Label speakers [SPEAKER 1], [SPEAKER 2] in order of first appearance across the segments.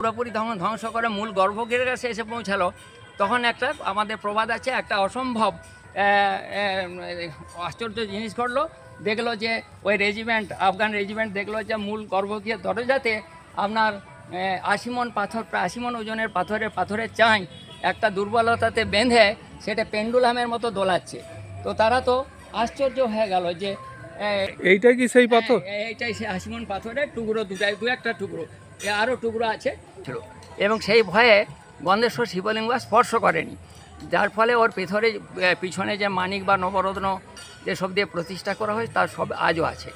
[SPEAKER 1] পুরোপুরি তখন ধ্বংস করে মূল গর্ভগৃহের কাছে এসে পৌঁছালো। তখন একটা আমাদের প্রবাদ আছে একটা অসম্ভব আশ্চর্য জিনিস ঘটলো। দেখল যে ওই রেজিমেন্ট আফগান রেজিমেন্ট দেখল যে মূল গর্ভগৃহের দরজাতে আপনার আহ, আশি মন পাথর প্রায় ওজনের পাথরের পাথরের চাই একটা দুর্বলতাতে বেঁধে সেটা পেন্ডুলামের মতো দোলাচ্ছে। তো তারা তো আশ্চর্য হয়ে গেল যে আহ,
[SPEAKER 2] এইটা কি সেই পাথর?
[SPEAKER 1] হ্যাঁ, এইটাই সে আশিমন পাথরের টুকরো দুটাই দু একটা টুকরো। এ আরও টুকরো আছে। ছিল এবং সেই ভয়ে গন্ধেশ্বর শিবলিঙ্গ স্পর্শ করেনি। যার ফলে ওর পিছনে পিছনে যে মানিক বা নবরত্ন যেসব দিয়ে প্রতিষ্ঠা করা হয় তার সব আজও আছে।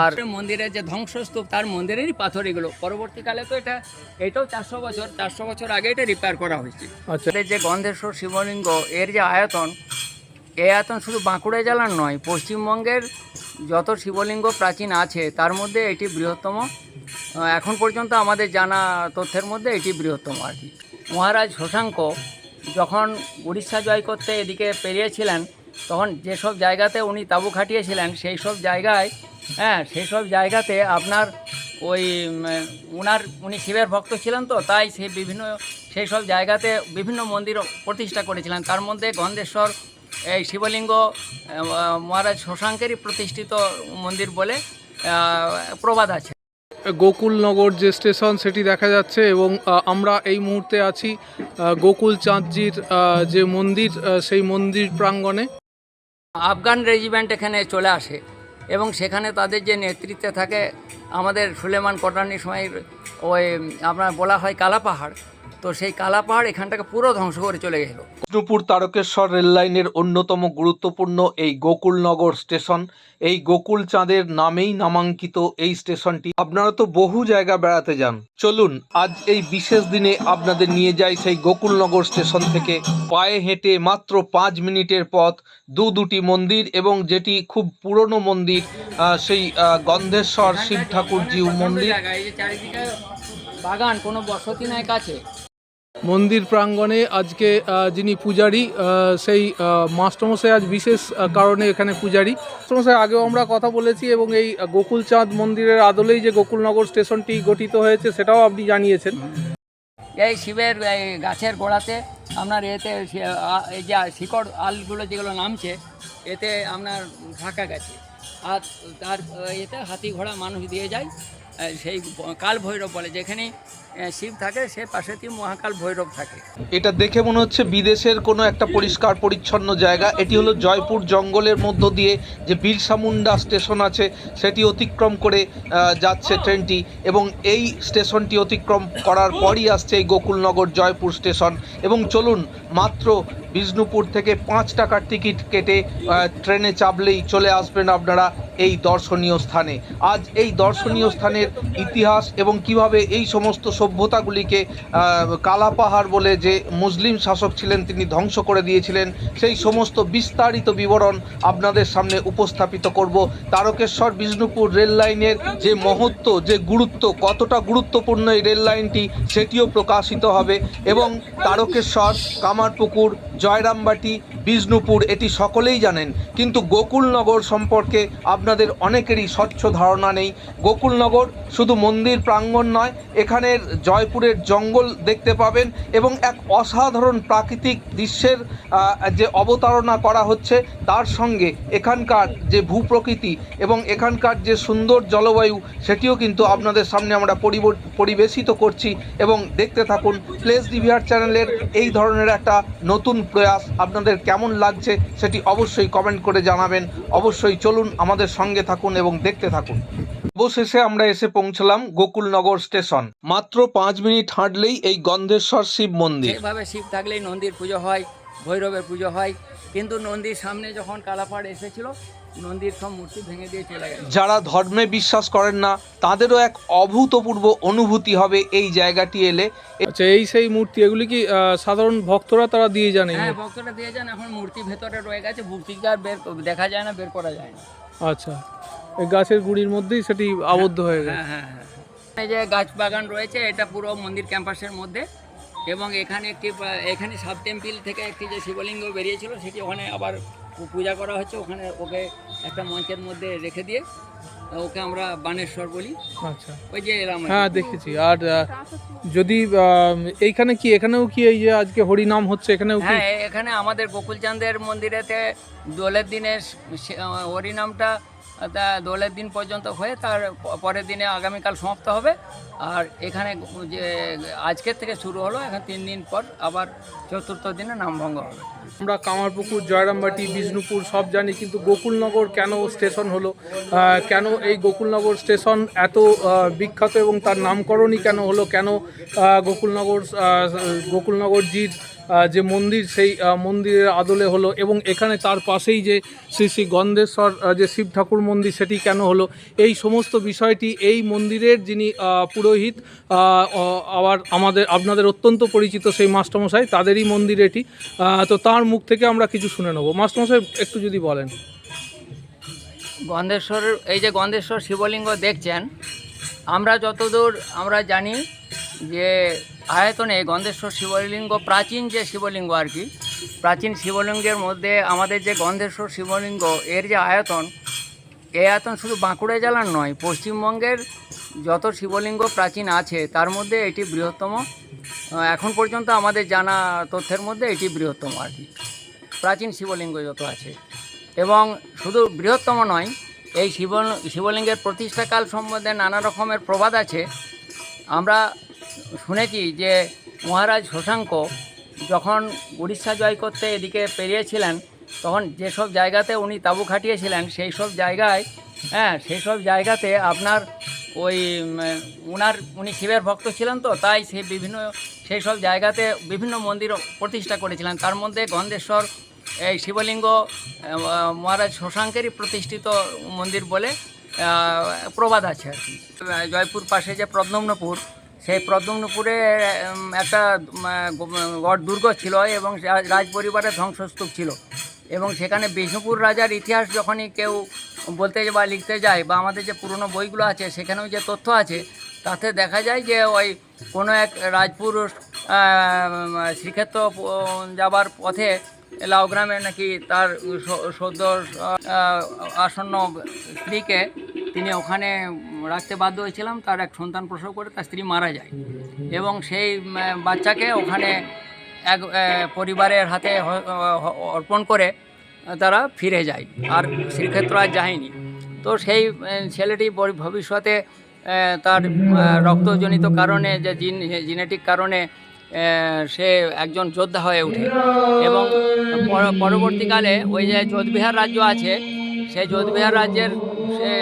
[SPEAKER 1] আর মন্দিরের যে ধ্বংসস্তূপ তার মন্দিরেরই পাথর এগুলো। পরবর্তীকালে তো এটা এটাও চারশো বছর চারশো বছর আগে এটা রিপেয়ার করা হয়েছে।
[SPEAKER 2] আচ্ছা।
[SPEAKER 1] যে গন্ধেশ্বর শিবলিঙ্গ এর যে আয়তন এই আয়তন শুধু বাঁকুড়া জেলার নয় পশ্চিমবঙ্গের যত শিবলিঙ্গ প্রাচীন আছে, তার মধ্যে এটি বৃহত্তম। এখন পর্যন্ত আমাদের জানা তথ্যের মধ্যে এটি বৃহত্তম আর কি। মহারাজ শশাঙ্ক যখন উড়িষ্যা জয় করতে এদিকে পেরিয়েছিলেন, তখন যেসব জায়গাতে উনি তাঁবু খাটিয়েছিলেন, সেই সব জায়গায় হ্যাঁ সেই সব জায়গাতে আপনার ওই উনার, উনি শিবের ভক্ত ছিলেন তো, তাই সেই বিভিন্ন, সেই সব জায়গাতে বিভিন্ন মন্দির প্রতিষ্ঠা করেছিলেন। তার মধ্যে গন্ধেশ্বর এই শিবলিঙ্গ মহারাজ শশাঙ্কেরই প্রতিষ্ঠিত মন্দির বলে প্রবাদ আছে।
[SPEAKER 2] গোকুলনগর যে স্টেশন সেটি দেখা যাচ্ছে এবং আমরা এই মুহূর্তে আছি গোকুল চাঁদজির যে মন্দির সেই মন্দির প্রাঙ্গণে।
[SPEAKER 1] আফগান রেজিমেন্ট এখানে চলে আসে এবং সেখানে তাদের যে নেতৃত্বে থাকে আমাদের সুলেমান কটানি সময় ওই আপনার বলা হয় কালাপাহাড় তো সেই কালাপাহাড় এখানটাকে পুরো ধ্বংস করে চলে গেল।
[SPEAKER 3] বিষ্ণুপুর তারকেশ্বর রেললাইনের অন্যতম গুরুত্বপূর্ণ এই গোকুলনগর স্টেশন। এই গোকুল চাঁদের নামেই নামাঙ্কিত এই স্টেশনটি। আপনারা তো বহু জায়গা বেড়াতে যান। চলুন আজ এই বিশেষ দিনে আপনাদের নিয়ে যাই সেই গোকুলনগর স্টেশন থেকে। পায়ে হেঁটে মাত্র পাঁচ মিনিটের পথ দু দুটি মন্দির এবং যেটি খুব পুরনো মন্দির সেই গন্ধেশ্বর শিব ঠাকুরজি মন্দির
[SPEAKER 1] বাগান কোনো বসতি নাই কাছে।
[SPEAKER 2] মন্দির প্রাঙ্গণে আজকে যিনি পূজারী সেই আহ, মাস্টারমশাই আজ বিশেষ কারণে এখানে পূজারী। মাস্টারমশাই আগেও আমরা কথা বলেছি এবং এই আহ, গোকুলচাঁদ মন্দিরের আদলেই যে গোকুলনগর স্টেশনটি গঠিত হয়েছে সেটাও আপনি জানিয়েছেন।
[SPEAKER 1] এই শিবের গাছের গোড়াতে আপনার এতে এই যে শিকড় আলগুলো যেগুলো নামছে এতে আপনার ঢাকা গেছে। আর তার এতে হাতি ঘোড়া মানুষ দিয়ে যায় সেই কাল ভৈরব বলে যেখানে শিব থাকে, সে পাশেতেই মহাকাল ভৈরব থাকে।
[SPEAKER 3] এটা দেখে মনে হচ্ছে বিদেশের কোনো একটা পরিষ্কার পরিচ্ছন্ন জায়গা। এটি হলো জয়পুর জঙ্গলের মধ্য দিয়ে যে বিরসা মুন্ডা স্টেশন আছে, সেটি অতিক্রম করে যাচ্ছে ট্রেনটি এবং এই স্টেশনটি অতিক্রম করার পরই আসছে এই গোকুলনগর জয়পুর স্টেশন। এবং চলুন, মাত্র বিষ্ণুপুর থেকে পাঁচ টাকার টিকিট কেটে ট্রেনে চাপলেই চলে আসবেন আপনারা এই দর্শনীয় স্থানে। আজ এই দর্শনীয় স্থানের ইতিহাস এবং কীভাবে এই সমস্ত সভ্যতাগুলিকে কালাপাহাড় বলে যে মুসলিম শাসক ছিলেন তিনি ধ্বংস করে দিয়েছিলেন, সেই সমস্ত বিস্তারিত বিবরণ আপনাদের সামনে উপস্থাপিত করব। তারকেশ্বর বিষ্ণুপুর রেল লাইনের যে মহত্ব, যে গুরুত্ব, কতটা গুরুত্বপূর্ণ এই রেল লাইনটি, সেটিও প্রকাশিত হবে এবং তারকেশ্বর, কামারপুকুর জয়রামবাটি, বিষ্ণুপুর, এটি সকলেই জানেন। কিন্তু গোকুলনগর সম্পর্কে আপনাদের অনেকেরই স্বচ্ছ ধারণা নেই। গোকুলনগর শুধু মন্দির প্রাঙ্গণ নয়, এখানের জয়পুরের জঙ্গল দেখতে পাবেন এবং এক অসাধারণ প্রাকৃতিক দৃশ্যের যে অবতারণা করা হচ্ছে, তার সঙ্গে এখানকার যে ভূপ্রকৃতি এবং এখানকার যে সুন্দর জলবায়ু, সেটিও কিন্তু আপনাদের সামনে আমরা পরিব- পরিবেশিত করছি এবং দেখতে থাকুন। প্লেস ডিভিআর চ্যানেলের এই ধরনের একটা নতুন প্রয়াস আপনাদের কেমন লাগছে সেটি অবশ্যই কমেন্ট করে জানাবেন। অবশ্যই চলুন আমাদের সঙ্গে থাকুন এবং দেখতে থাকুন। অবশেষে আমরা এসে পৌঁছলাম গোকুলনগর স্টেশন। মাত্র পাঁচ মিনিট হাঁটলেই এই গন্ধেশ্বর শিব মন্দির।
[SPEAKER 1] এভাবে শিব থাকলেই নন্দীর পুজো হয়, ভৈরবের পুজো হয়, কিন্তু নন্দীর সামনে যখন কালাপাড় এসেছিল নন্দীর সব মূর্তি ভেঙে দিয়ে চলে গেছে।
[SPEAKER 3] যারা ধর্মে বিশ্বাস করেন না তাদেরও এক অভূতপূর্ব অনুভূতি হবে এই জায়গাটি এলে।
[SPEAKER 2] আচ্ছা এই সেই মূর্তি এগুলি কি সাধারণ ভক্তরা তারা দিয়ে জানে
[SPEAKER 1] হ্যাঁ ভক্তরা দিয়ে যান এখন মূর্তি ভেতরে রয়ে গেছে মূর্তিকে আর বের দেখা যায় না বের করা যায় না।
[SPEAKER 2] আচ্ছা এই গাছের গুড়ির মধ্যেই সেটি আবদ্ধ হয়ে গেছে
[SPEAKER 1] হ্যাঁ হ্যাঁ হ্যাঁ এই যে গাছ বাগান রয়েছে এটা পুরো মন্দির ক্যাম্পাসের মধ্যে এবং এখানে একটি এখানে সাব টেম্পল থেকে একটি যে শিবলিঙ্গ বেরিয়েছিল সেটি ওখানে আবার পূজা করা হচ্ছে ওখানে ওকে একটা মঞ্চের মধ্যে রেখে দিয়ে ওকে আমরা বানেশ্বর বলি।
[SPEAKER 2] আচ্ছা।
[SPEAKER 1] ওই যে এলাম
[SPEAKER 2] হ্যাঁ দেখেছি। আর যদি এইখানে কি এখানেও কি এই যে আজকে হরিনাম হচ্ছে? এখানেও কি?
[SPEAKER 1] হ্যাঁ এখানে আমাদের গোকুলচাঁদের মন্দিরেতে দোলের দিনে হরিনামটা দোলের দিন পর্যন্ত হয়ে তার পরের দিনে আগামীকাল সমাপ্ত হবে। আর এখানে যে আজকের থেকে শুরু হলো এখন তিন দিন পর আবার চতুর্থ দিনে নামভঙ্গ হবে।
[SPEAKER 2] আমরা কামারপুকুর জয়রামবাটি বিষ্ণুপুর সব জানি কিন্তু গোকুলনগর কেন স্টেশন হলো? কেন এই গোকুলনগর স্টেশন এত বিখ্যাত এবং তার নামকরণই কেন হলো? কেন গোকুলনগর আহ, গোকুলনগরজির যে মন্দির, সেই মন্দিরের আদলে হলো এবং এখানে তার পাশেই যে শ্রী শ্রী গন্ধেশ্বর যে শিব ঠাকুর মন্দির, সেটি কেন হলো? এই সমস্ত বিষয়টি এই মন্দিরের যিনি পুরোহিত আবার আমাদের, আপনাদের অত্যন্ত পরিচিত সেই মাস্টারমশাই, তাদেরই মন্দির এটি। তো তার মুখ থেকে আমরা কিছু শুনে নেব। মাস্টারমশাই, একটু যদি বলেন।
[SPEAKER 1] গন্ধেশ্বর, এই যে গন্ধেশ্বর শিবলিঙ্গ দেখছেন আমরা যতদূর আমরা জানি যে আয়তনে গন্ধেশ্বর শিবলিঙ্গ, প্রাচীন যে শিবলিঙ্গ আর কি, প্রাচীন শিবলিঙ্গের মধ্যে আমাদের যে গন্ধেশ্বর শিবলিঙ্গ, এর যে আয়তন এই আয়তন শুধু বাঁকুড়া জেলার নয়, পশ্চিমবঙ্গের যত শিবলিঙ্গ প্রাচীন আছে, তার মধ্যে এটি বৃহত্তম। এখন পর্যন্ত আমাদের জানা তথ্যের মধ্যে এটি বৃহত্তম আর কি। প্রাচীন শিবলিঙ্গ যত আছে। এবং শুধু বৃহত্তম নয় এই শিব শিবলিঙ্গের প্রতিষ্ঠাকাল সম্বন্ধে নানা রকমের প্রবাদ আছে। আমরা শুনেছি যে মহারাজ শশাঙ্ক যখন উড়িষ্যা জয় করতে এদিকে পেরিয়েছিলেন, তখন যেসব জায়গাতে উনি তাঁবু খাটিয়েছিলেন সেই সব জায়গায় হ্যাঁ সেই সব জায়গাতে আপনার ওই উনার, উনি শিবের ভক্ত ছিলেন তো, তাই সে বিভিন্ন সেই সব জায়গাতে বিভিন্ন মন্দির প্রতিষ্ঠা করেছিলেন। তার মধ্যে গন্ধেশ্বর এই শিবলিঙ্গ মহারাজ শশাঙ্কেরই প্রতিষ্ঠিত মন্দির বলে প্রবাদ আছে আর কি। জয়পুর পাশে যে প্রদ্যম্নপুর সেই প্রদ্যম্নপুরে একটা গড় দুর্গ ছিল এবং রাজ পরিবারের ধ্বংসস্তূপ ছিল। এবং সেখানে বিষ্ণুপুর রাজার ইতিহাস যখনই কেউ বলতে বা লিখতে যায় বা আমাদের যে পুরনো বইগুলো আছে, সেখানেও যে তথ্য আছে, তাতে দেখা যায় যে ওই কোনো এক রাজপুরুষ শ্রীক্ষেত্র যাবার পথে লাউগ্রামে নাকি তার সদ্য আসন্ন স্ত্রীকে তিনি ওখানে রাখতে বাধ্য হয়েছিলাম, তার এক সন্তান প্রসব করে তার স্ত্রী মারা যায়। এবং সেই বাচ্চাকে ওখানে এক পরিবারের হাতে অর্পণ করে তারা ফিরে যায়, আর শ্রীক্ষেত্র আর যায়নি। তো সেই ছেলেটি ভবিষ্যতে তার রক্তজনিত কারণে যে জিন, জিনেটিক কারণে সে একজন যোদ্ধা হয়ে ওঠে। এবং পরবর্তীকালে ওই যে যোধবিহার রাজ্য আছে, সেই যোধবিহার রাজ্যের সে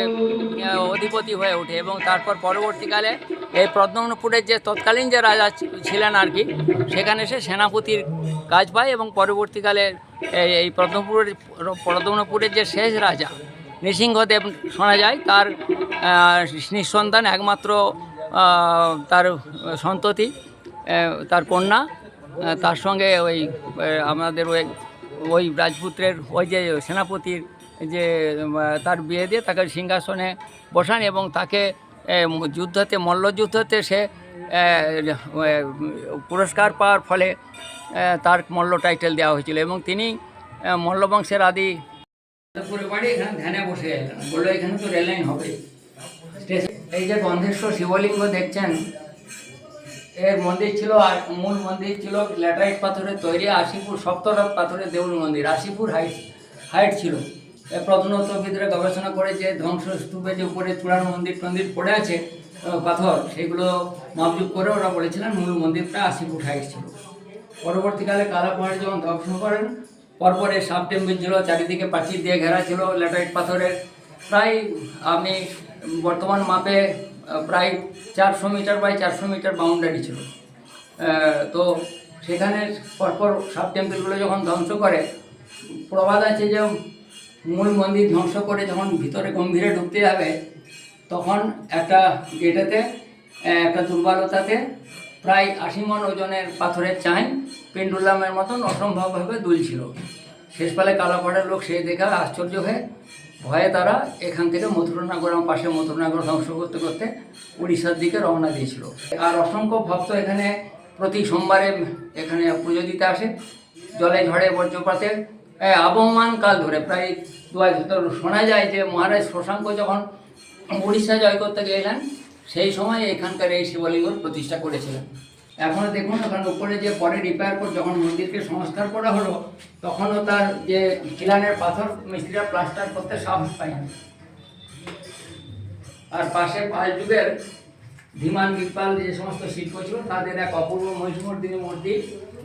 [SPEAKER 1] অধিপতি হয়ে ওঠে এবং তারপর পরবর্তীকালে এই পদ্মপুরের যে তৎকালীন যে রাজা ছিলেন আর কি, সেখানে সে সেনাপতির কাজ পায় এবং পরবর্তীকালে এই পদ্মপুরের পদ্মপুরের যে শেষ রাজা নৃসিংহদেব শোনা যায়, তার নিঃসন্তান একমাত্র তার সন্ততি। তার কন্যা তার সঙ্গে ওই আমাদের ওই ওই রাজপুত্রের, ওই যে সেনাপতির যে তার বিয়ে দিয়ে তাকে সিংহাসনে বসান এবং তাকে যুদ্ধতে, মল্লযুদ্ধতে সে পুরস্কার পাওয়ার ফলে তার মল্ল টাইটেল দেওয়া হয়েছিল এবং তিনি মল্লবংশের আদি। বাড়ি এখানে ধ্যানে বসে বলল, এখানে তো রেল লাইন হবে। এই যে গন্ধেশ্বর শিবলিঙ্গ দেখছেন এর মন্দির ছিল আর মূল মন্দির ছিল ল্যাটারাইট পাথরের তৈরি, আশিপুর সপ্তরাত পাথরের দেউল মন্দির, আশিপুর হাইট হাইট ছিল। প্রত্নতত্ত্ববিদরা গবেষণা করে যে ধ্বংসস্তূপে যে উপরে চূড়ার মন্দির টন্দির পড়ে আছে পাথর, সেগুলো মাপজুপ করে ওরা বলেছিলেন মূল মন্দিরটা আশি ফুট হাইট ছিল। পরবর্তীকালে কালাপাহাড় যখন ধ্বংস করেন, পরপরে সাব টেম্পল ছিল, চারিদিকে প্রাচীর দিয়ে ঘেরা ছিল ল্যাটারাইট পাথরের। প্রায় আপনি বর্তমান মাপে প্রায় চারশো মিটার বাই চারশো মিটার বাউন্ডারি ছিল। তো সেখানে পরপর সাব টেম্পলগুলো যখন ধ্বংস করে, প্রবাদ আছে যে মূল মন্দির ধ্বংস করে যখন ভিতরে গম্ভীরে ঢুকতে যাবে, তখন একটা গেটেতে একটা দুর্বলতাতে প্রায় আশি মন ওজনের পাথরের চাই পেন্ডুলামের মতন অসম্ভবভাবে দুলছিল। শেষকালে কালাপাড়ার লোক সেই দেখে আশ্চর্য হয়ে ভয়ে তারা এখান থেকে মথুরানগর, আমার পাশে মথুরানগর ধ্বংস করতে করতে উড়িষ্যার দিকে রওনা দিয়েছিল। আর অসংখ্য ভক্ত এখানে প্রতি সোমবারে এখানে পুজো দিতে আসে। জলে ঝড়ে বজ্রপাতে আবহমান কাল ধরে প্রায় দু হাজার শোনা যায় যে মহারাজ শশাঙ্ক যখন উড়িষ্যা জয় করতে গেলেন, সেই সময় এখানকার এই শিবলিঙ্গ প্রতিষ্ঠা করেছিলেন। এখনও দেখুন, ওখানে উপরে যে পরে রিপেয়ার করে যখন মন্দিরকে সংস্কার করা হলো, তখনও তার যে খিলানের পাথর মিস্ত্রিরা প্লাস্টার করতে সাহস পায়নি। আর পাশে পাঁচ যুগের ধীমান বিপাল যে সমস্ত শিল্প ছিল, তাদের এক অপূর্ব মহিষমর্দিনী মূর্তি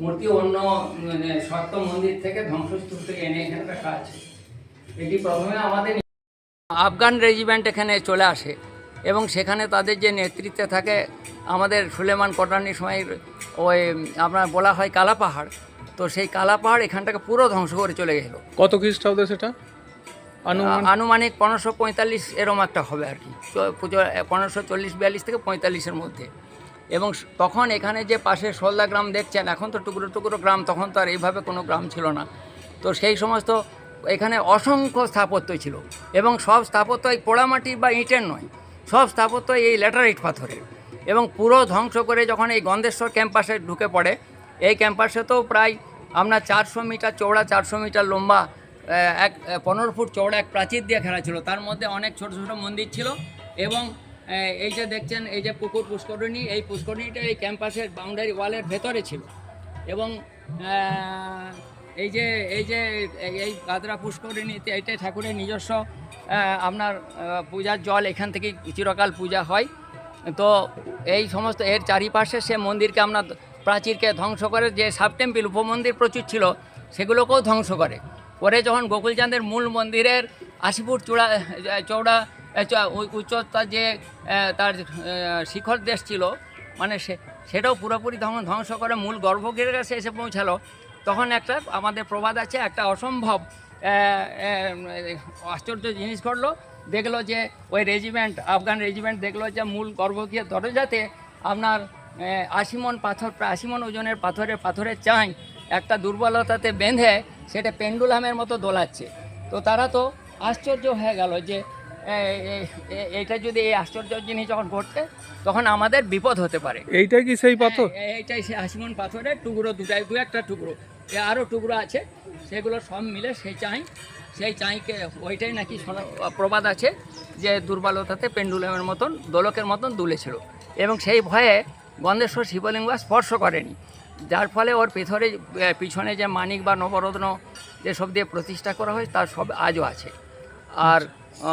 [SPEAKER 1] মূর্তি অন্য মানে সত্য মন্দির থেকে ধ্বংসস্তূপ থেকে এনে এখানে রাখা আছে এটি প্রথমে আমাদের আফগান রেজিমেন্ট এখানে চলে আসে। এবং সেখানে তাদের যে নেতৃত্বে থাকে আমাদের সুলেমান কটানির সময় ওই আপনার বলা হয় কালা পাহাড় তো সেই কালা পাহাড় এখানটাকে পুরো ধ্বংস করে চলে গেল।
[SPEAKER 2] কত খ্রিস্টাব্দে সেটা? আনুমান?
[SPEAKER 1] আনুমানিক পনেরোশো পঁয়তাল্লিশ এরম একটা হবে আর কি। পুজো পনেরোশো চল্লিশ বিয়াল্লিশ থেকে পঁয়তাল্লিশের মধ্যে। এবং তখন এখানে যে পাশে সোলদা গ্রাম দেখছেন এখন তো টুকরো টুকরো গ্রাম তখন তো আর এইভাবে কোনো গ্রাম ছিল না। তো সেই সমস্ত এখানে অসংখ্য স্থাপত্য ছিল। এবং সব স্থাপত্য এই পোড়ামাটির বা ইটের নয়। সব স্থাপত্য এই ল্যাটারাইট পাথরের এবং পুরো ধ্বংস করে যখন এই গন্ধেশ্বর ক্যাম্পাসে ঢুকে পড়ে, এই ক্যাম্পাসে তো প্রায় আপনার চারশো মিটার চৌড়া চারশো মিটার লম্বা এক পনেরো ফুট চৌড়া এক প্রাচীর দিয়ে ঘেরা ছিল। তার মধ্যে অনেক ছোট ছোট মন্দির ছিল এবং এই যে দেখছেন, এই যে পুকুর পুষ্করিণী, এই পুষ্করিণীটা এই ক্যাম্পাসের বাউন্ডারি ওয়ালের ভেতরে ছিল। এবং এই যে এই যে, এই- গাদরা পুষ্করিণীতে এইটাই ঠাকুরের নিজস্ব আপনার পূজার জল এখান থেকে চিরকাল পূজা হয়। তো এই সমস্ত এর চারিপাশে সে মন্দিরকে আমরা প্রাচীরকে ধ্বংস করে, যে সাব টেম্পল উপমন্দির প্রচুর ছিল, সেগুলোকেও ধ্বংস করে। পরে যখন গোকুলচাঁদের মূল মন্দিরের আশি ফুট চূড়া চৌড়া উচ্চতা যে তার শিখর দেশ ছিল মানে সে, সেটাও পুরোপুরি ধ্বং- ধ্বংস করে মূল গর্ভগৃহের কাছে এসে পৌঁছালো। তখন একটা আমাদের প্রবাদ আছে, একটা অসম্ভব আশ্চর্য জিনিস ঘটলো। দেখল যে ওই রেজিমেন্ট আফগান রেজিমেন্ট দেখল যে মূল গর্ভগৃহের দরজাতে আপনার আশি মন পাথর প্রায় আশি মন ওজনের পাথরের পাথরের চাই একটা দুর্বলতাতে বেঁধে সেটা পেন্ডুলামের মতো দোলাচ্ছে। তো তারা তো আশ্চর্য হয়ে গেল যে এ, এ, এ- এটা যদি এই আশ্চর্য জিনিস যখন ঘটছে তখন আমাদের বিপদ হতে পারে।
[SPEAKER 2] এইটাই কি সেই পাথর?
[SPEAKER 1] হ্যাঁ, এইটাই সে আশিমন পাথরের টুকরো দুটাই দু একটা টুকরো। এ আরও টুকরো আছে, সেগুলো সব মিলে সেই চাই, সেই চাইকে ওইটাই নাকি প্রবাদ আছে যে দুর্বলতাতে পেন্ডুলামের মতন, দোলকের মতন দুলেছিল এবং সেই ভয়ে গন্ধেশ্বর শিবলিঙ্গ স্পর্শ করেনি। যার ফলে ওর পেছনে পিছনে যে মানিক বা নবরত্ন যেসব দিয়ে প্রতিষ্ঠা করা হয়, তার সব আজও আছে। আর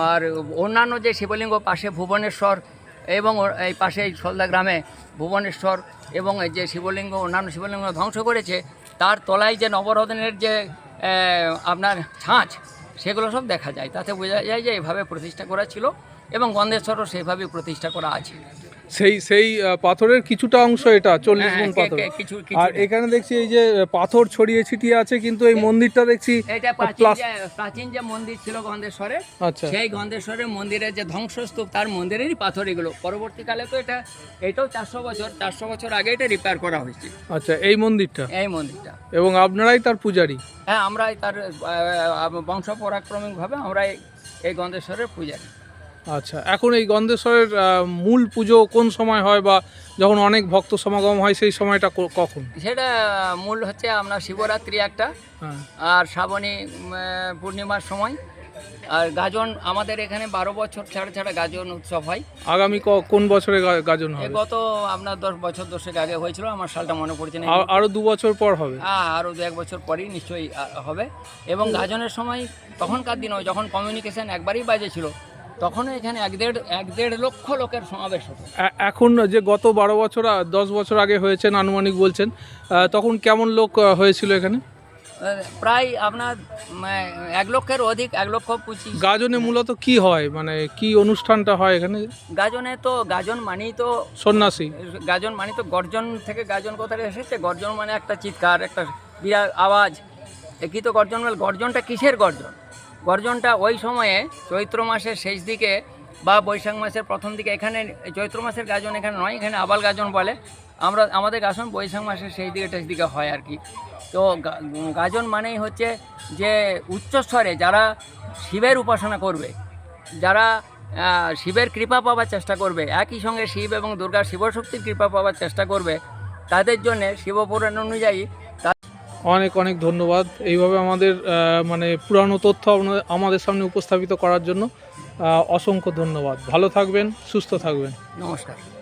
[SPEAKER 1] আর অন্যান্য যে শিবলিঙ্গ পাশে ভুবনেশ্বর এবং এই পাশে এই সলদা গ্রামে ভুবনেশ্বর এবং এই যে শিবলিঙ্গ, অন্যান্য শিবলিঙ্গ ধ্বংস করেছে তার তলায় যে নবরদনের যে আপনার ছাঁচ, সেগুলো সব দেখা যায়। তাতে বোঝা যায় যে এভাবে প্রতিষ্ঠা করা ছিল এবং গন্ধেশ্বরও সেভাবে প্রতিষ্ঠা করা আছে।
[SPEAKER 2] সেই সেই পাথরের কিছুটা অংশ এটা চল্লিশ
[SPEAKER 1] হ্যাঁ,
[SPEAKER 2] গুণ পাথর। আর এখানে দেখছি এই যে পাথর ছড়িয়ে ছিটিয়ে আছে কিন্তু এই মন্দিরটা দেখছি
[SPEAKER 1] প্রাচীন যে মন্দির ছিল গন্ধেশ্বরে
[SPEAKER 2] আচ্ছা।
[SPEAKER 1] সেই গন্ধেশ্বরের মন্দিরের যে ধ্বংসস্তূপ তার মন্দিরেরই পাথর এগুলো। পরবর্তীকালে তো এটা এটাও চারশো বছর চারশো বছর আগে এটা রিপেয়ার করা হয়েছে।
[SPEAKER 2] আচ্ছা এই মন্দিরটা?
[SPEAKER 1] এই মন্দিরটা।
[SPEAKER 2] এবং আপনারাই তার পূজারী?
[SPEAKER 1] হ্যাঁ আমরাই তার বংশ পরাক্রমিকভাবে আমরা এই- এই গন্ধেশ্বরের পূজারি।
[SPEAKER 2] আচ্ছা এখন এই গন্ধেশ্বরের মূল পুজো কোন সময় হয় বা যখন অনেক ভক্ত সমাগম হয় সেই সময়টা কখন?
[SPEAKER 1] সেটা মূল হচ্ছে আপনার শিবরাত্রি একটা
[SPEAKER 2] হ্যাঁ।
[SPEAKER 1] আর শ্রাবণী পূর্ণিমার সময় আর গাজন আমাদের এখানে বারো বছর ছাড়া ছাড়া গাজন উৎসব হয়।
[SPEAKER 2] আগামী কোন বছরে গাজন হবে?
[SPEAKER 1] গত আপনার দশ বছর দশেক আগে হয়েছিল আমার সালটা মনে পড়ছে না।
[SPEAKER 2] আরও দু বছর পর হবে?
[SPEAKER 1] হ্যাঁ আরও দু এক বছর পরেই নিশ্চয়ই হবে। এবং গাজনের সময় তখনকার দিনও যখন কমিউনিকেশন একবারই বাজে ছিল তখন এখানে এক দেড় এক দেড় লক্ষ লোকের সমাবেশ হতো।
[SPEAKER 2] এখন যে গত বারো বছর দশ বছর আগে হয়েছেন আনুমানিক বলছেন তখন কেমন লোক হয়েছিল এখানে?
[SPEAKER 1] প্রায় আপনার এক লক্ষের অধিক এক লক্ষ পঁচিশ।
[SPEAKER 2] গাজনে মূলত কি হয়? মানে কি অনুষ্ঠানটা হয় এখানে?
[SPEAKER 1] গাজনে তো গাজন মানেই তো
[SPEAKER 2] সন্ন্যাসী।
[SPEAKER 1] গাজন মানে তো গর্জন থেকে গাজন কোথায় এসেছে? গর্জন মানে একটা চিৎকার একটা বিরাট আওয়াজ। একই তো গর্জন বলে? গর্জনটা কিসের গর্জন? গর্জনটা ওই সময়ে চৈত্র মাসের শেষ দিকে বা বৈশাখ মাসের প্রথম দিকে, এখানে চৈত্র মাসের গাজন এখানে নয়, এখানে আবাল গাজন বলে। আমরা, আমাদের গাজন বৈশাখ মাসের শেষ দিকে শেষ দিকে হয় আর কি। তো গাজন মানেই হচ্ছে যে উচ্চস্বরে যারা শিবের উপাসনা করবে, যারা শিবের কৃপা পাওয়ার চেষ্টা করবে, একই সঙ্গে শিব এবং দুর্গা শিবশক্তির কৃপা পাওয়ার চেষ্টা করবে, তাদের জন্য শিবপুরাণ অনুযায়ী
[SPEAKER 2] অনেক অনেক ধন্যবাদ। এইভাবে আমাদের মানে পুরানো তথ্য আমাদের সামনে উপস্থাপিত করার জন্য অসংখ্য ধন্যবাদ। ভালো থাকবেন, সুস্থ থাকবেন।
[SPEAKER 1] নমস্কার।